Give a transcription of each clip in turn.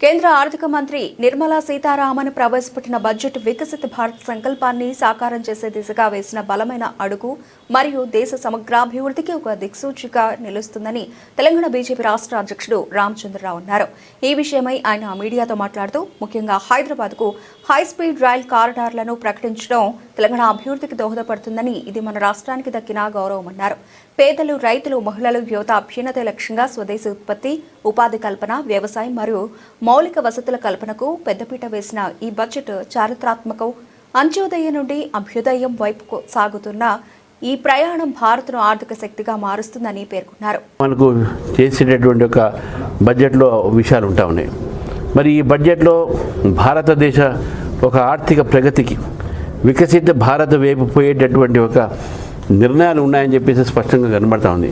కేంద్ర ఆర్థిక మంత్రి నిర్మలా సీతారామన్ ప్రవేశపెట్టిన బడ్జెట్ వికసిత భారత్ సంకల్పాన్ని సాకారం చేసే దిశగా వేసిన బలమైన అడుగు మరియు దేశ సమగ్రాభివృద్ధికి ఒక దిక్సూచిగా నిలుస్తుందని తెలంగాణ బీజేపీ రాష్ట్ర అధ్యక్షుడు రామచంద్రరావు అన్నారు. ఈ విషయమై ఆయన మీడియాతో మాట్లాడుతూ ముఖ్యంగా హైదరాబాద్కు హై స్పీడ్ రైల్ కారిడార్లను ప్రకటించడం తెలంగాణ అభివృద్ధికి దోహదపడుతుందని ఇది మన రాష్ట్రానికి దక్కిన గౌరవమన్నారు. పేదలు రైతులు మహిళలు యువత అభ్యున్నతే లక్ష్యంగా స్వదేశీ ఉత్పత్తి ఉపాధి కల్పన వ్యవసాయం మరియు మౌలిక వసతుల కల్పనకు పెద్దపీట వేసిన ఈ బడ్జెట్ చారిత్రాత్మకం అంత్యోదయం నుండి అభ్యుదయం వైపుకు సాగుతున్న ఈ ప్రయాణం భారత్ను ఆర్థిక శక్తిగా మారుస్తుందని పేర్కొన్నారు. మనకు చేసేటటువంటి ఒక బడ్జెట్లో విషయాలు ఉంటా ఉన్నాయి. మరి ఈ బడ్జెట్లో భారతదేశ ఒక ఆర్థిక ప్రగతికి వికసిత భారత వైపు పోయేటటువంటి ఒక నిర్ణయాలు ఉన్నాయని చెప్పేసి స్పష్టంగా కనబడతా ఉంది.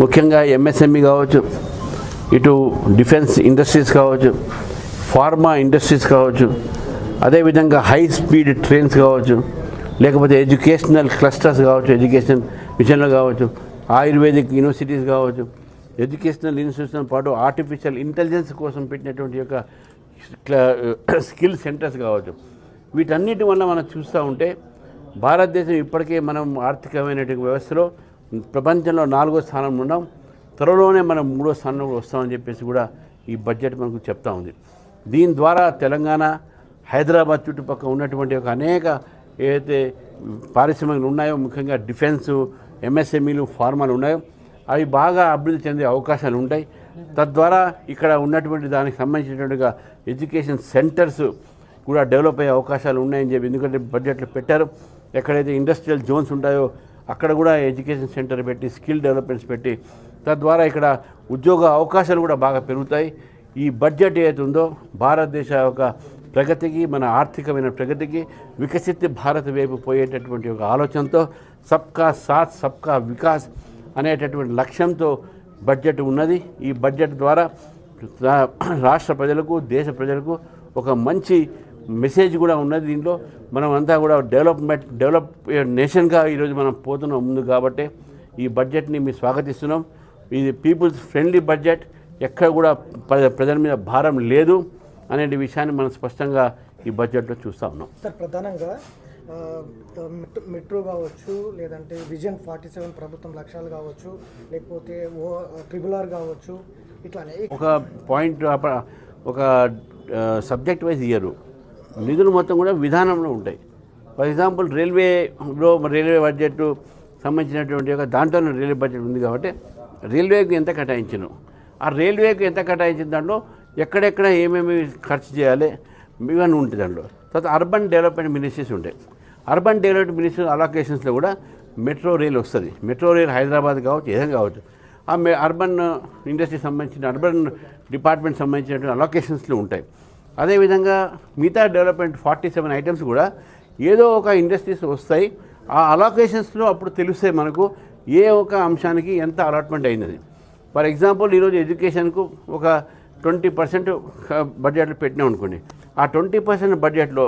ముఖ్యంగా ఎంఎస్ఎంఈ కావచ్చు ఇటు డిఫెన్స్ ఇండస్ట్రీస్ కావచ్చు ఫార్మా ఇండస్ట్రీస్ కావచ్చు అదేవిధంగా హై స్పీడ్ ట్రైన్స్ కావచ్చు లేకపోతే ఎడ్యుకేషనల్ క్లస్టర్స్ కావచ్చు ఎడ్యుకేషన్ విషయంలో కావచ్చు ఆయుర్వేదిక్ యూనివర్సిటీస్ కావచ్చు ఎడ్యుకేషనల్ ఇన్స్టిట్యూషన్ పాటు ఆర్టిఫిషియల్ ఇంటెలిజెన్స్ కోసం పెట్టినటువంటి యొక్క స్కిల్ సెంటర్స్ కావచ్చు. వీటన్నిటి వల్ల మనం చూస్తూ ఉంటే భారతదేశం ఇప్పటికే మనం ఆర్థికమైనటువంటి వ్యవస్థలో ప్రపంచంలో నాలుగో స్థానంలో ఉన్నాం. త్వరలోనే మనం మూడో స్థానంలో వస్తామని చెప్పేసి కూడా ఈ బడ్జెట్ మనకు చెప్తా ఉంది. దీని ద్వారా తెలంగాణ హైదరాబాద్ చుట్టుపక్కల ఉన్నటువంటి ఒక అనేక ఏదైతే పారిశ్రామికలు ఉన్నాయో ముఖ్యంగా డిఫెన్స్ ఎంఎస్ఎంఈలు ఫార్మాలు ఉన్నాయో అవి బాగా అభివృద్ధి చెందే అవకాశాలు ఉంటాయి. తద్వారా ఇక్కడ ఉన్నటువంటి దానికి సంబంధించినట్టుగా ఎడ్యుకేషన్ సెంటర్స్ కూడా డెవలప్ అయ్యే అవకాశాలు ఉన్నాయని చెప్పి ఎందుకంటే బడ్జెట్లో పెట్టారు. ఎక్కడైతే ఇండస్ట్రియల్ జోన్స్ ఉంటాయో అక్కడ కూడా ఎడ్యుకేషన్ సెంటర్ పెట్టి స్కిల్ డెవలప్మెంట్స్ పెట్టి తద్వారా ఇక్కడ ఉద్యోగ అవకాశాలు కూడా బాగా పెరుగుతాయి. ఈ బడ్జెట్ ఏదైతే ఉందో భారతదేశ యొక్క ప్రగతికి మన ఆర్థికమైన ప్రగతికి వికసిత భారత్ వైపు పోయేటటువంటి ఒక ఆలోచనతో సబ్కా సాత్ సబ్కా వికాస్ అనేటటువంటి లక్ష్యంతో బడ్జెట్ ఉన్నది. ఈ బడ్జెట్ ద్వారా రా- రాష్ట్ర ప్రజలకు దేశ ప్రజలకు ఒక మంచి మెసేజ్ కూడా ఉన్నది దీంట్లో. మనం అంతా కూడా డెవలప్మెంట్ డెవలప్ నేషన్గా ఈరోజు మనం పోతున్నాం ముందు కాబట్టి ఈ బడ్జెట్ని మేము స్వాగతిస్తున్నాం. ఇది పీపుల్స్ ఫ్రెండ్లీ బడ్జెట్. ఎక్కడ కూడా ప్ర- ప్రజల మీద భారం లేదు అనే విషయాన్ని మనం స్పష్టంగా ఈ బడ్జెట్లో చూస్తూ ఉన్నాం. సార్ ప్రధానంగా మెట్రో- కావచ్చు లేదంటే విజన్ ఫార్టీ సెవెన్ ప్రభుత్వం లక్ష్యాలు కావచ్చు లేకపోతే ఓ ట్రిపుల్ ఆర్ కావచ్చు ఇట్లా అనేక ఒక పాయింట్ ఒక సబ్జెక్ట్ వైజ్ ఇయ్యరు. నిధులు మొత్తం కూడా విధానంలో ఉంటాయి. ఫర్ ఎగ్జాంపుల్ రైల్వేలో రైల్వే బడ్జెట్ సంబంధించినటువంటి ఒక దాంట్లోనే రైల్వే బడ్జెట్ ఉంది కాబట్టి రైల్వేకి ఎంత కేటాయించను? ఆ రైల్వేకి ఎంత కేటాయించిన దాంట్లో ఎక్కడెక్కడ ఏమేమి ఖర్చు చేయాలి ఇవన్నీ ఉంటుంది దాంట్లో. తర్వాత అర్బన్ డెవలప్మెంట్ మినిస్ట్రీస్ ఉంటాయి. అర్బన్ డెవలప్మెంట్ మినిస్ట్రీ అలొకేషన్స్లో కూడా మెట్రో రైల్ వస్తుంది. మెట్రో రైల్ హైదరాబాద్ కావచ్చు ఏదైనా కావచ్చు. ఆ మె అర్బన్ ఇండస్ట్రీకి సంబంధించిన అర్బన్ డిపార్ట్మెంట్ సంబంధించినటువంటి అలొకేషన్స్లో ఉంటాయి. అదేవిధంగా మిగతా డెవలప్మెంట్ ఫార్టీ సెవెన్ ఐటమ్స్ కూడా ఏదో ఒక ఇండస్ట్రీస్ వస్తాయి. ఆ అలొకేషన్స్లో అప్పుడు తెలుస్తాయి మనకు ఏ ఒక అంశానికి ఎంత అలాట్మెంట్ అయినది. ఫర్ ఎగ్జాంపుల్ ఈరోజు ఎడ్యుకేషన్కు ఒక ట్వంటీ పర్సెంట్ బడ్జెట్లో పెట్టినాం అనుకోండి. ఆ ట్వంటీ పర్సెంట్ బడ్జెట్లో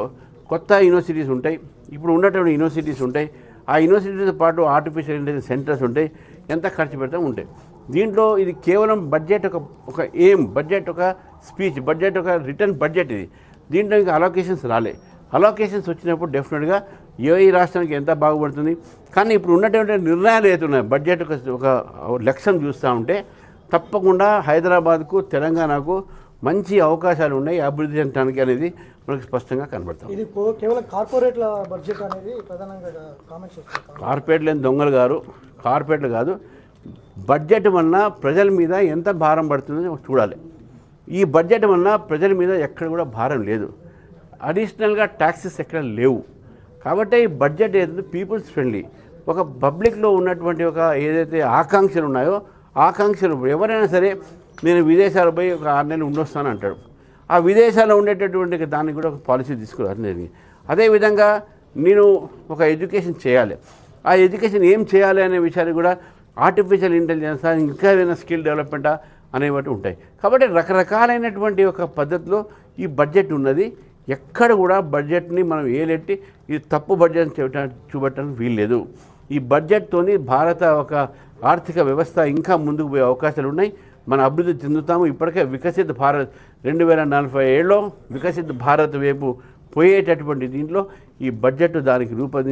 కొత్త యూనివర్సిటీస్ ఉంటాయి. ఇప్పుడు ఉన్నటువంటి యూనివర్సిటీస్ ఉంటాయి. ఆ యూనివర్సిటీతో పాటు ఆర్టిఫిషియల్ ఇంటెలిజెన్స్ సెంటర్స్ ఉంటాయి. ఎంత ఖర్చు పెడతాం ఉంటాయి దీంట్లో ఇది కేవలం బడ్జెట్ ఒక ఒక ఎయిమ్ బడ్జెట్ ఒక స్పీచ్ బడ్జెట్ ఒక రిటర్న్ బడ్జెట్ ఇది. దీంట్లో ఇంకా అలోకేషన్స్ రాలే. అలోకేషన్స్ వచ్చినప్పుడు డెఫినెట్గా ఏ రాష్ట్రానికి ఎంత బాగుపడుతుంది. కానీ ఇప్పుడు ఉన్నటువంటి నిర్ణయాలు ఏతున్నాయి బడ్జెట్ ఒక ఒక లక్ష్యం చూస్తూ ఉంటే తప్పకుండా హైదరాబాద్కు తెలంగాణకు మంచి అవకాశాలు ఉన్నాయి అభివృద్ధి చెందడానికి అనేది మనకు స్పష్టంగా కనబడతాం. ఇది కేవలం కార్పొరేట్ల బడ్జెట్ అనేది ప్రధానంగా కామెంట్స్ కార్పొరేట్లు లేని దొంగలు గారు కార్పొరేట్లు కాదు బడ్జెట్ వలన ప్రజల మీద ఎంత భారం పడుతుందో చూడాలి. ఈ బడ్జెట్ వలన ప్రజల మీద ఎక్కడ కూడా భారం లేదు. అడిషనల్గా ట్యాక్సెస్ ఎక్కడ లేవు. కాబట్టి ఈ బడ్జెట్ ఏదైతే పీపుల్స్ ఫ్రెండ్లీ ఒక పబ్లిక్లో ఉన్నటువంటి ఒక ఏదైతే ఆకాంక్షలు ఉన్నాయో ఆకాంక్షలు ఎవరైనా సరే నేను విదేశాలు పోయి ఒక ఆరు నెలలు ఉండొస్తాను అంటాడు. ఆ విదేశాల్లో ఉండేటటువంటి దానికి కూడా ఒక పాలసీ తీసుకురావడం జరిగింది అదేవిధంగా నేను ఒక ఎడ్యుకేషన్ చేయాలి. ఆ ఎడ్యుకేషన్ ఏం చేయాలి అనే విషయాన్ని కూడా ఆర్టిఫిషియల్ ఇంటెలిజెన్స్ ఇంకా ఏదైనా స్కిల్ డెవలప్మెంటా అనేవి ఉంటాయి. కాబట్టి రకరకాలైనటువంటి ఒక పద్ధతిలో ఈ బడ్జెట్ ఉన్నది. ఎక్కడ కూడా బడ్జెట్ని మనం ఏలెట్టి ఇది తప్పు బడ్జెట్ అని చూపెట్టడానికి వీల్లేదు. ఈ బడ్జెట్తోని భారత ఒక ఆర్థిక వ్యవస్థ ఇంకా ముందుకు పోయే అవకాశాలు ఉన్నాయి మన అభివృద్ధి చెందుతాము. ఇప్పటికే వికసిత భారత్ రెండు వేల నలభై ఏళ్ళలో వికసిత భారత్ వైపు పోయేటటువంటి దీంట్లో ఈ బడ్జెట్ దానికి రూపొంది